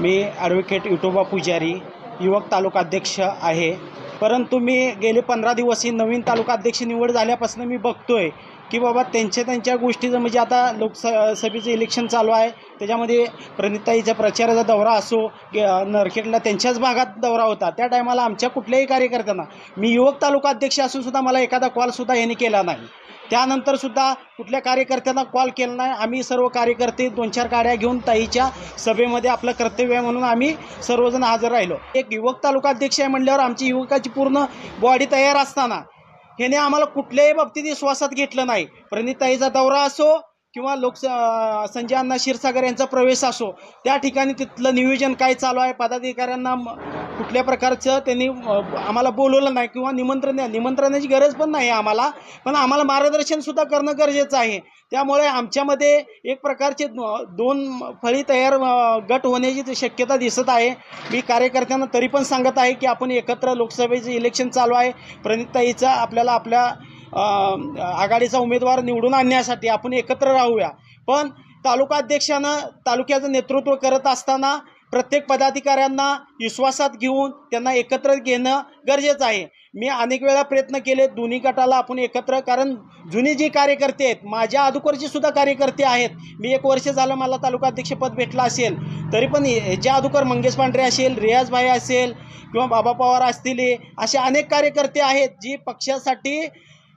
मी advocate Vithoba पुजारी युवक तालुका अध्यक्ष आहे. परंतु मी गेले पंधरा दिवस ही नवीन तालुका अध्यक्ष निवड झाल्यापासून मी बघतो आहे की बाबा त्यांच्या त्यांच्या गोष्टीचं म्हणजे आता लोकसभेचं इलेक्शन चालू आहे त्याच्यामध्ये प्रणिताईचा प्रचाराचा दौरा असो नरखेडला त्यांच्याच भागात दौरा होता. त्या टायमाला आमच्या कुठल्याही कार्यकर्त्यांना मी युवक तालुका अध्यक्ष असूनसुद्धा मला एखादा कॉलसुद्धा यांनी केला नाही. त्यानंतर सुद्धा कुठल्या कार्यकर्त्यांना कॉल केला नाही. आम्ही सर्व कार्यकर्ते दोन चार गाड्या घेऊन ताईच्या सभेमध्ये आपलं कर्तव्य आहे म्हणून आम्ही सर्वजण हजर राहिलो. एक युवक तालुका अध्यक्ष आहे म्हणल्यावर आमची युवकाची पूर्ण बॉडी तयार असताना ह्याने आम्हाला कुठल्याही बाबतीत विश्वासात घेतलं नाही. प्रणिताईचा दौरा असो किंवा लोक संजय अण्णा क्षीरसागर यांचा प्रवेश असो त्या ठिकाणी तिथलं नियोजन काय चालू आहे? पदाधिकाऱ्यांना कुठल्या प्रकारचं त्यांनी आम्हाला बोलवलं नाही किंवा निमंत्रण द्या निमंत्रणाची गरज पण नाही आम्हाला. पण आम्हाला मार्गदर्शनसुद्धा करणं गरजेचं आहे. त्यामुळे आमच्यामध्ये एक प्रकारचे दोन फळी तयार गट होण्याची शक्यता दिसत आहे. मी कार्यकर्त्यांना तरी पण सांगत आहे की आपण एकत्र लोकसभेचं इलेक्शन चालू आहे. प्रणिताईचा आपल्याला आपल्या आघाडीचा उमेदवार निवडून आणण्यासाठी आपण एकत्र राहूया. पण तालुका अध्यक्षानं तालुक्याचं नेतृत्व करत असताना प्रत्येक पदाधिकाऱ्यांना विश्वासात घेऊन त्यांना एकत्र घेणं गरजेचं आहे. मी अनेक वेळा प्रयत्न केले दोन्ही गटाला आपण एकत्र कारण जुनी जी कार्यकर्ते आहेत माझ्या अगोदरची सुद्धा कार्यकर्ते आहेत. मी एक वर्ष झालं मला तालुका अध्यक्षपद भेटलं असेल तरी पण ह्याच्या अगोदर मंगेश पांढरे असेल रियाजभाई असेल किंवा बाबा पवार असतील असे अनेक कार्यकर्ते आहेत जी पक्षासाठी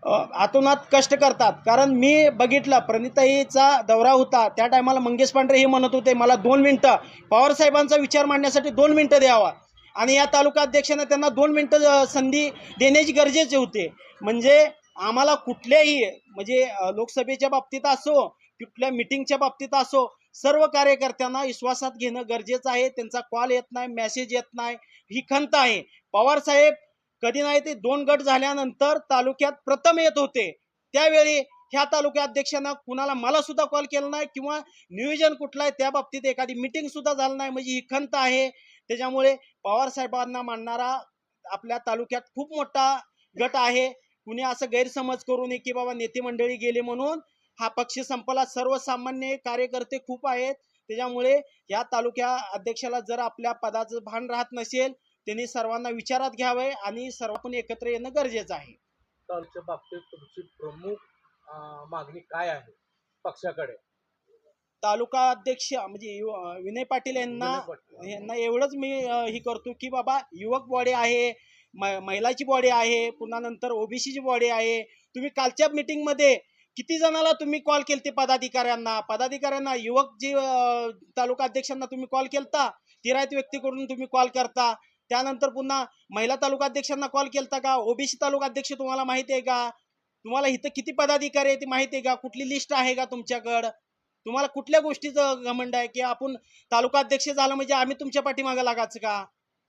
आतोनात कष्ट करतात. कारण मी बघितलं प्रणिताईचा दौरा होता. त्या टायमाला मंगेश पांढरे हे म्हणत होते मला दोन मिनटं पवारसाहेबांचा विचार मांडण्यासाठी दोन मिनटं द्यावा. आणि या तालुका अध्यक्षाने त्यांना दोन मिनटं संधी देण्याची गरजेचे होते. म्हणजे आम्हाला कुठल्याही म्हणजे लोकसभेच्या बाबतीत असो कुठल्या मिटिंगच्या बाबतीत असो सर्व कार्यकर्त्यांना विश्वासात घेणं गरजेचं आहे. त्यांचा कॉल येत नाही मेसेज येत नाही. ही खंत आहे. पवारसाहेब कधी नाही ते दोन गट झाल्यानंतर तालुक्यात प्रथम येत होते. त्यावेळी ह्या तालुक्या अध्यक्षांना कुणाला मला सुद्धा कॉल केला नाही किंवा नियोजन कुठलं आहे त्या बाबतीत एखादी मिटिंग सुद्धा झालं नाही. म्हणजे ही खंत आहे. त्याच्यामुळे पवार साहेबांना मानणारा आपल्या तालुक्यात खूप मोठा गट आहे. कुणी असं गैरसमज करू नये की बाबा नेते मंडळी गेले म्हणून हा पक्ष संपला. सर्वसामान्य कार्यकर्ते खूप आहेत. त्याच्यामुळे या तालुक्या अध्यक्षाला जर आपल्या पदाचं भान राहत नसेल त्यांनी सर्वांना विचारात घ्यावे आणि सर्व आपण एकत्र येणं गरजेचं आहे. बाबतीत तुमची प्रमुख मागणी काय आहे पक्षाकडे? तालुका अध्यक्ष म्हणजे विनय पाटील यांना. यांना एवढंच मी ही करतो की बाबा युवक बॉडी आहे महिलाची बॉडी आहे पुन्हा नंतर ओबीसीची बॉडी आहे. तुम्ही कालच्या मीटिंगमध्ये किती जणाला तुम्ही कॉल केलते पदाधिकाऱ्यांना? पदाधिकाऱ्यांना युवक जी तालुका अध्यक्षांना तुम्ही कॉल केलता? तिरायत व्यक्तीकडून तुम्ही कॉल करता? त्यानंतर पुन्हा महिला तालुका अध्यक्षांना कॉल केलता का? ओबीसी तालुका अध्यक्ष तुम्हाला माहिती आहे का? तुम्हाला इथं किती पदाधिकारी आहे ते माहिती आहे का? कुठली लिस्ट आहे का तुमच्याकडं? तुम्हाला कुठल्या गोष्टीचं घमंड आहे? की आपण तालुका अध्यक्ष झालं म्हणजे आम्ही तुमच्या पाठीमागं लागायचं का?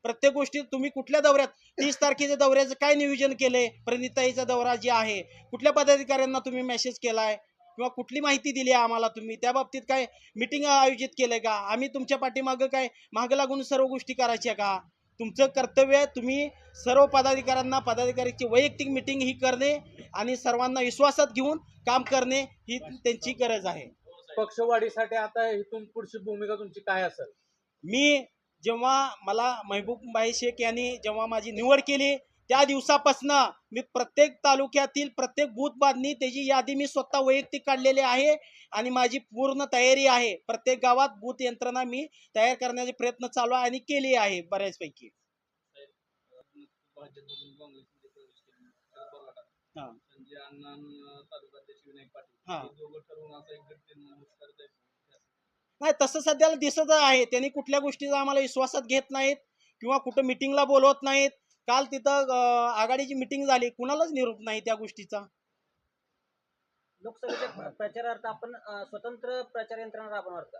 प्रत्येक गोष्टी तुम्ही कुठल्या दौऱ्यात? तीस तारखेच्या दौऱ्याचं काय नियोजन केलंय? प्रणिताईचा दौरा जे आहे कुठल्या पदाधिकाऱ्यांना तुम्ही मेसेज केलाय? किंवा कुठली माहिती दिली आहे आम्हाला तुम्ही? त्या बाबतीत काय मिटिंग आयोजित केलंय का? आम्ही तुमच्या पाठीमागं काय मागं लागून सर्व गोष्टी करायच्या का? तुमचं कर्तव्य आहे तुम्ही सर्व पदाधिकाऱ्यांना पदाधिकाऱ्याची वैयक्तिक मिटिंग ही करणे आणि सर्वांना विश्वासात घेऊन काम करणे ही त्यांची गरज आहे. पक्षवाढीसाठी आता इथून पुढची भूमिका तुमची काय असेल? मी जेव्हा मला महबूबबाई शेख यांनी जेव्हा माझी निवड केली त्या दिवसापासनं मी प्रत्येक तालुक्यातील प्रत्येक बूथ बांधणी त्याची यादी मी स्वतः वैयक्तिक काढलेली आहे आणि माझी पूर्ण तयारी आहे. प्रत्येक गावात बूथ यंत्रणा मी तयार करण्याचे प्रयत्न चालू आहे आणि केली आहे बऱ्याचपैकी. नाही तसं सध्याला दिसत आहे. त्यांनी कुठल्या गोष्टीचा आम्हाला विश्वासात घेत नाहीत किंवा कुठं मिटिंगला बोलवत नाहीत. काल तिथं आघाडीची मिटिंग झाली. कुणालाच निरोप नाही त्या गोष्टीचा. लोकसभेच्या प्रचारार्थ आपण स्वतंत्र प्रचार यंत्रणा राबवणार का?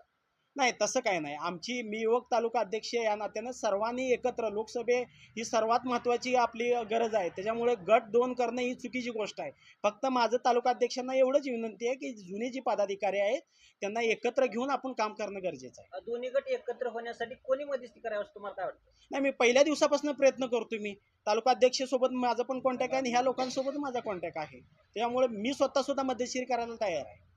नाही तसं काय नाही. आमची मी युवक तालुका अध्यक्ष या नात्यानं सर्वांनी एकत्र लोकसभे ही सर्वात महत्त्वाची आपली गरज आहे. त्याच्यामुळे गट दोन करणं ही चुकीची गोष्ट आहे. फक्त माझं तालुका अध्यक्षांना एवढंच विनंती आहे की जुनी जी पदाधिकारी आहेत त्यांना एकत्र घेऊन आपण काम करणं गरजेचं आहे. दोन्ही गट एकत्र होण्यासाठी कोणी मध्यस्थी करावी असं तुम्हाला काय वाटतं? नाही मी पहिल्या दिवसापासून प्रयत्न करतो मी. तालुका अध्यक्षसोबत माझा पण कॉन्टॅक्ट आहे आणि ह्या लोकांसोबत माझा कॉन्टॅक्ट आहे. त्यामुळे मी स्वतः सुद्धा मध्यस्थी करायला तयार आहे.